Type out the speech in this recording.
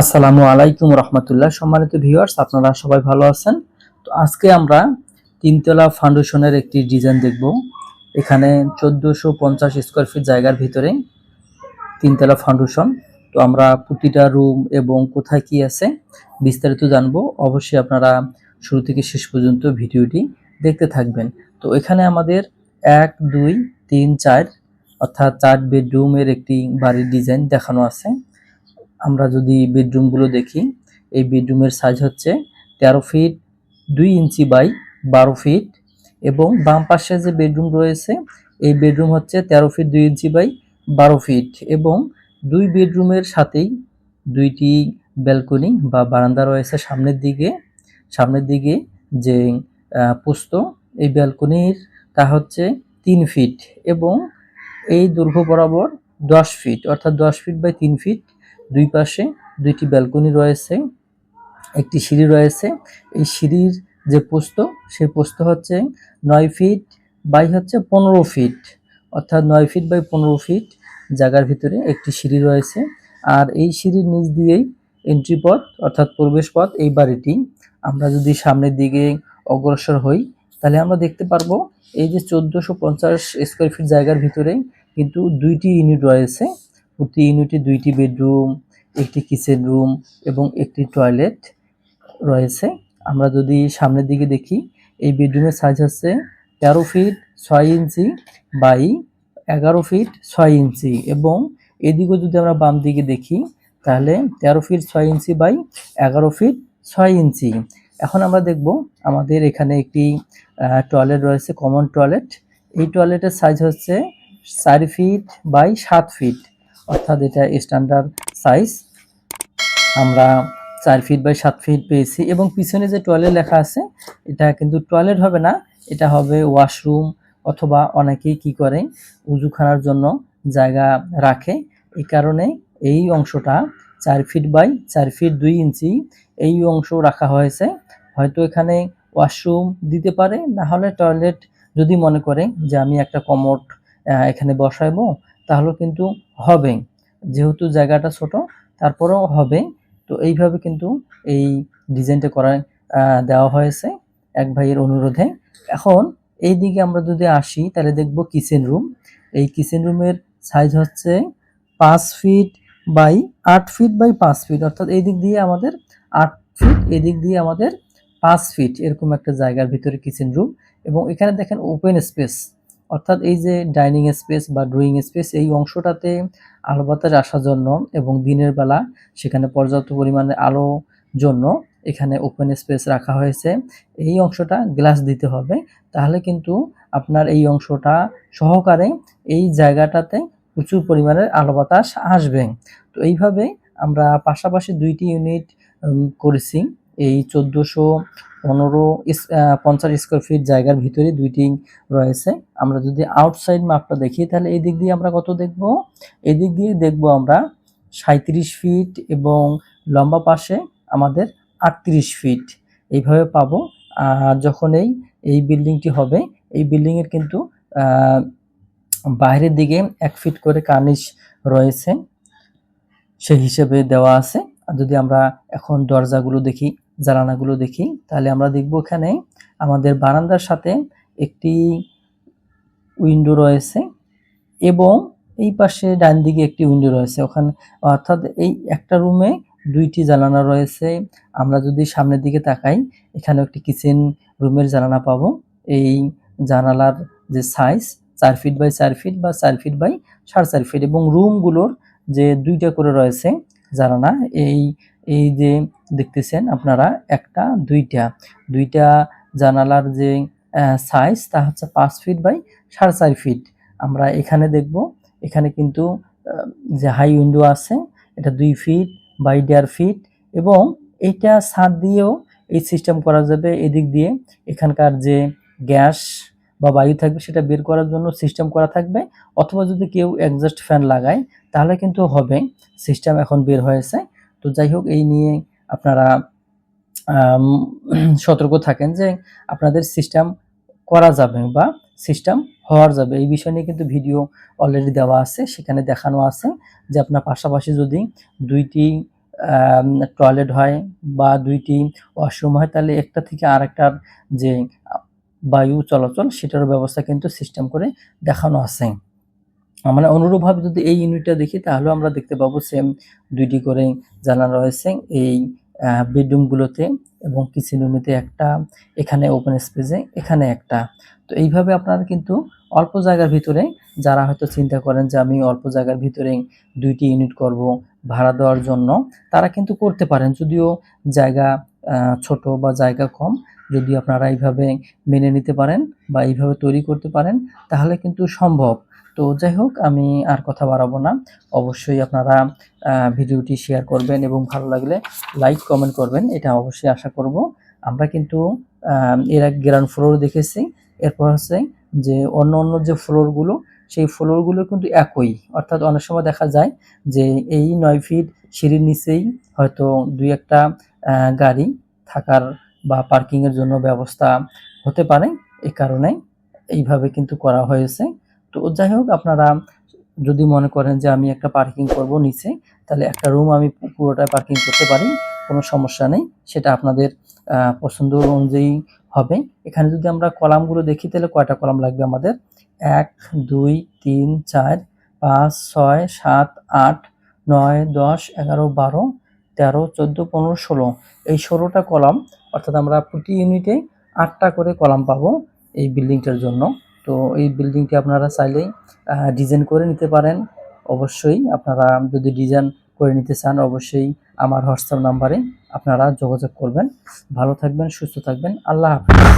আসসালামু আলাইকুম রহমতুল্লাহ। সম্মানিত ভিউয়ার্স আপনারা সবাই ভালো আছেন? তো আজকে আমরা তিনতলা ফাউন্ডেশনের একটি ডিজাইন দেখব। এখানে চোদ্দোশো পঞ্চাশ স্কোয়ার ফিট জায়গার ভিতরে তিনতলা ফাউন্ডেশন তো আমরা প্রতিটা রুম এবং কোথায় কি আছে বিস্তারিত জানব। অবশ্যই আপনারা শুরু থেকে শেষ পর্যন্ত ভিডিওটি দেখতে থাকবেন। তো এখানে আমাদের এক, দুই, তিন, চার, অর্থাৎ চার বেডরুমের একটি বাড়ির ডিজাইন দেখানো আছে। আমরা যদি বেডরুমগুলো দেখি, এই বেডরুমের সাইজ হচ্ছে তেরো ফিট দুই ইঞ্চি বাই বারো ফিট এবং বাম পাশে যে বেডরুম রয়েছে, এই বেডরুম হচ্ছে তেরো ফিট দুই ইঞ্চি বাই বারো ফিট এবং দুই বেডরুমের সাথেই দুইটি ব্যালকনি বা বারান্দা রয়েছে সামনের দিকে। সামনের দিকে যে পোস্ত, এই ব্যালকনির তা হচ্ছে তিন ফিট এবং এই দৈর্ঘ্য বরাবর দশ ফিট অর্থাৎ দশ ফিট বাই তিন ফিট দুই পাশে দুইটি ব্যালকনি রয়েছে, একটি সিঁড়ি রয়েছে। এই সিঁড়ির যে পোস্ত, সেই পোস্ত হচ্ছে নয় ফিট বাই হচ্ছে পনেরো ফিট, অর্থাৎ নয় ফিট বাই পনেরো ফিট জায়গার ভিতরে একটি সিঁড়ি রয়েছে। আর এই সিঁড়ির নিচ দিয়েই এন্ট্রি পথ, অর্থাৎ প্রবেশ পথ, এই বাড়িটি। আমরা যদি সামনের দিকে অগ্রসর হই, তাহলে আমরা দেখতে পারব এই যে চোদ্দোশো পঞ্চাশ স্কোয়ার ফিট জায়গার ভিতরে কিন্তু দুইটি ইউনিট রয়েছে। প্রতি ইউনিটে দুইটি বেডরুম একটি কিচেন রুম এবং একটি টয়লেট রয়েছে। আমরা যদি সামনের দিকে দেখি, এই বেডরুমের সাইজ হচ্ছে তেরো ফিট ছয় ইঞ্চি বাই এগারো ফিট ছয় ইঞ্চি এবং এদিকেও যদি আমরা বাম দিকে দেখি, তাহলে তেরো ফিট ছয় ইঞ্চি বাই এগারো ফিট ছয় ইঞ্চি। এখন আমরা দেখব আমাদের এখানে একটি টয়লেট রয়েছে কমন টয়লেট এই টয়লেটের সাইজ হচ্ছে চার ফিট বাই সাত ফিট অর্থাৎ এটা স্ট্যান্ডার্ড সাইজ আমরা চার ফিট বাই সাত ফিট পেয়েছি এবং পিছনে যে টয়লেট লেখা আছে, এটা কিন্তু টয়লেট হবে না, এটা হবে ওয়াশরুম অথবা অনেকেই কি করে, উজুখানার জন্য জায়গা রাখে। এই কারণে এই অংশটা চার ফিট বাই চার ফিট দুই ইঞ্চি এই অংশ রাখা হয়েছে। হয়তো এখানে ওয়াশরুম দিতে পারে, না হলে টয়লেট যদি মনে করে যে আমি একটা কমোড এখানে বসাইবো, তাহলে কিন্তু হবে। যেহেতু জায়গাটা ছোট, তারপরেও হবে। তো এইভাবে কিন্তু এই ডিজাইনটা করা দেওয়া হয়েছে এক ভাইয়ের অনুরোধে। এখন এই দিকে আমরা যদি আসি, তাহলে দেখব কিচেন রুম এই কিচেন রুমের সাইজ হচ্ছে পাঁচ ফিট বাই আট ফিট বাই পাঁচ ফিট অর্থাৎ এই দিক দিয়ে আমাদের আট ফিট এদিক দিয়ে আমাদের পাঁচ ফিট এরকম একটা জায়গার ভিতরে কিচেন রুম এবং এখানে দেখেন ওপেন স্পেস অর্থাৎ এই যে ডাইনিং স্পেস বা ড্রয়িং স্পেস, এই অংশটাতে আলো বাতাস আসার জন্য এবং দিনের বেলা সেখানে পর্যাপ্ত পরিমাণে আলো জন্য এখানে ওপেন স্পেস রাখা হয়েছে। এই অংশটা গ্লাস দিতে হবে। তাহলে কিন্তু আপনার এই অংশটা সহকারে এই জায়গাটাতে প্রচুর পরিমাণের আলো বাতাস আসবে। তো এইভাবে আমরা পাশাপাশি দুইটি ইউনিট করেছি। এই চোদ্দোশো পনেরো পঞ্চাশ স্কোয়ার ফিট জায়গার ভিতরে দুইটি রয়েছে। আমরা যদি আউটসাইড মাপটা দেখি, তাহলে এই দিক দিয়ে আমরা কত দেখব? এদিক দিয়ে দেখব আমরা সাঁত্রিশ ফিট এবং লম্বা পাশে আমাদের আটত্রিশ ফিট এইভাবে পাবো। আর যখন এই এই বিল্ডিংটি হবে, এই বিল্ডিংয়ের কিন্তু বাইরের দিকে এক ফিট করে কার্নিশ রয়েছে। সেই হিসেবে দেওয়া আছে। আর যদি আমরা এখন দরজাগুলো দেখি জানালাগুলো দেখি, তাহলে আমরা দেখব এখানে আমাদের বারান্দার সাথে একটি উইন্ডো রয়েছে এবং এই পাশে ডান দিকে একটি উইন্ডো রয়েছে। ওখানে, অর্থাৎ এই একটা রুমে দুইটি জানালা রয়েছে। আমরা যদি সামনের দিকে তাকাই এখানে একটি কিচেন রুমের জানালা পাবো। এই জানালার যে সাইজ চার ফিট বাই চার ফিট বা চার ফিট বাই সাড়ে চার ফিট এবং রুমগুলোর যে দুইটা করে রয়েছে জানালা, এই এই যে দেখতেছেন আপনারা, একটা, দুইটা। দুইটা জানালার যে সাইজ তা হচ্ছে পাঁচ ফিট বাই সাড়ে চার ফিট আমরা এখানে দেখব, এখানে কিন্তু যে হাই উইন্ডো আছে, এটা দুই ফিট বাই দেড় ফিট এবং এইটা ছাদ দিয়েও এই সিস্টেম করা যাবে এদিক দিয়ে। এখানকার যে গ্যাস বা বায়ু থাকবে, সেটা বের করার জন্য সিস্টেম করা থাকবে। অথবা যদি কেউ একজাস্ট ফ্যান লাগায়, তাহলে কিন্তু হবে। সিস্টেম এখন বের হয়েছে। তো যাই হোক, এই নিয়ে আপনারা সতর্ক থাকেন যে আপনাদের সিস্টেম করা যাবে বা সিস্টেম হওয়ার যাবে। এই বিষয় নিয়ে কিন্তু ভিডিও অলরেডি দেওয়া আছে, সেখানে দেখানো আছে যে আপনার পাশাপাশি যদি দুইটি টয়লেট হয় বা দুইটি ওয়াশরুম হয়, তাহলে একটা থেকে আরেকটার যে বায়ু চলাচল সেটার ব্যবস্থা কিন্তু সিস্টেম করে দেখানো আছে। মানে অনুরূপভাবে যদি এই ইউনিটটা দেখি তাহলে আমরা দেখতে পাবো সেম দুইটি করে জানা রয়েছে, এই বেডরুমগুলোতে এবং কিচেন রুমেতে একটা, এখানে ওপেন স্পেসে এখানে একটা। তো এইভাবে আপনারা কিন্তু অল্প জায়গার ভিতরে যারা হয়তো চিন্তা করেন যে আমি অল্প জায়গার ভিতরে দুইটি ইউনিট করব, ভাড়া দেওয়ার জন্য, তারা কিন্তু করতে পারেন। যদিও জায়গা ছোট বা জায়গা কম, যদি আপনারা এইভাবে মেনে নিতে পারেন বা এইভাবে তৈরি করতে পারেন, তাহলে কিন্তু সম্ভব। তো যাই হোক, আমি আর কথা বাড়াবো না। অবশ্যই আপনারা ভিডিওটি শেয়ার করবেন এবং ভালো লাগলে লাইক কমেন্ট করবেন, এটা অবশ্যই আশা করব। আমরা কিন্তু এর এক গ্রাউন্ড ফ্লোর দেখেছি। এরপর হচ্ছে যে অন্য অন্য যে ফ্লোরগুলো সেই ফ্লোরগুলো কিন্তু একই। অর্থাৎ অনেক সময় দেখা যায় যে এই নয় ফিট সিঁড়ির নিচেই হয়তো দুই একটা গাড়ি থাকার বা পার্কিংয়ের জন্য ব্যবস্থা হতে পারে। এই কারণে এইভাবে কিন্তু করা হয়েছে। তো যাই হোক, আপনারা যদি মনে করেন যে আমি একটা পার্কিং করব নিচে, তাহলে একটা রুম আমি পুরোটা পার্কিং করতে পারি, কোনো সমস্যা নেই। সেটা আপনাদের পছন্দ অনুযায়ী হবে। এখানে যদি আমরা কলামগুলো দেখি, তাহলে কয়টা কলাম লাগবে আমাদের? এক, দুই, তিন, চার, পাঁচ, ছয়, সাত, আট, নয়, দশ, এগারো, বারো, তেরো, চোদ্দ, পনেরো, ষোলো। এই ষোলোটা কলাম, অর্থাৎ আমরা প্রতি ইউনিটে আটটা করে কলাম পাবো এই বিল্ডিংটার জন্য। তো এই বিল্ডিংটি আপনারা চাইলেই ডিজাইন করে নিতে পারেন। অবশ্যই আপনারা যদি ডিজাইন করে নিতে চান, অবশ্যই আমার হোয়াটসঅ্যাপ নাম্বারে আপনারা যোগাযোগ করবেন। ভালো থাকবেন, সুস্থ থাকবেন। আল্লাহ হাফিজ।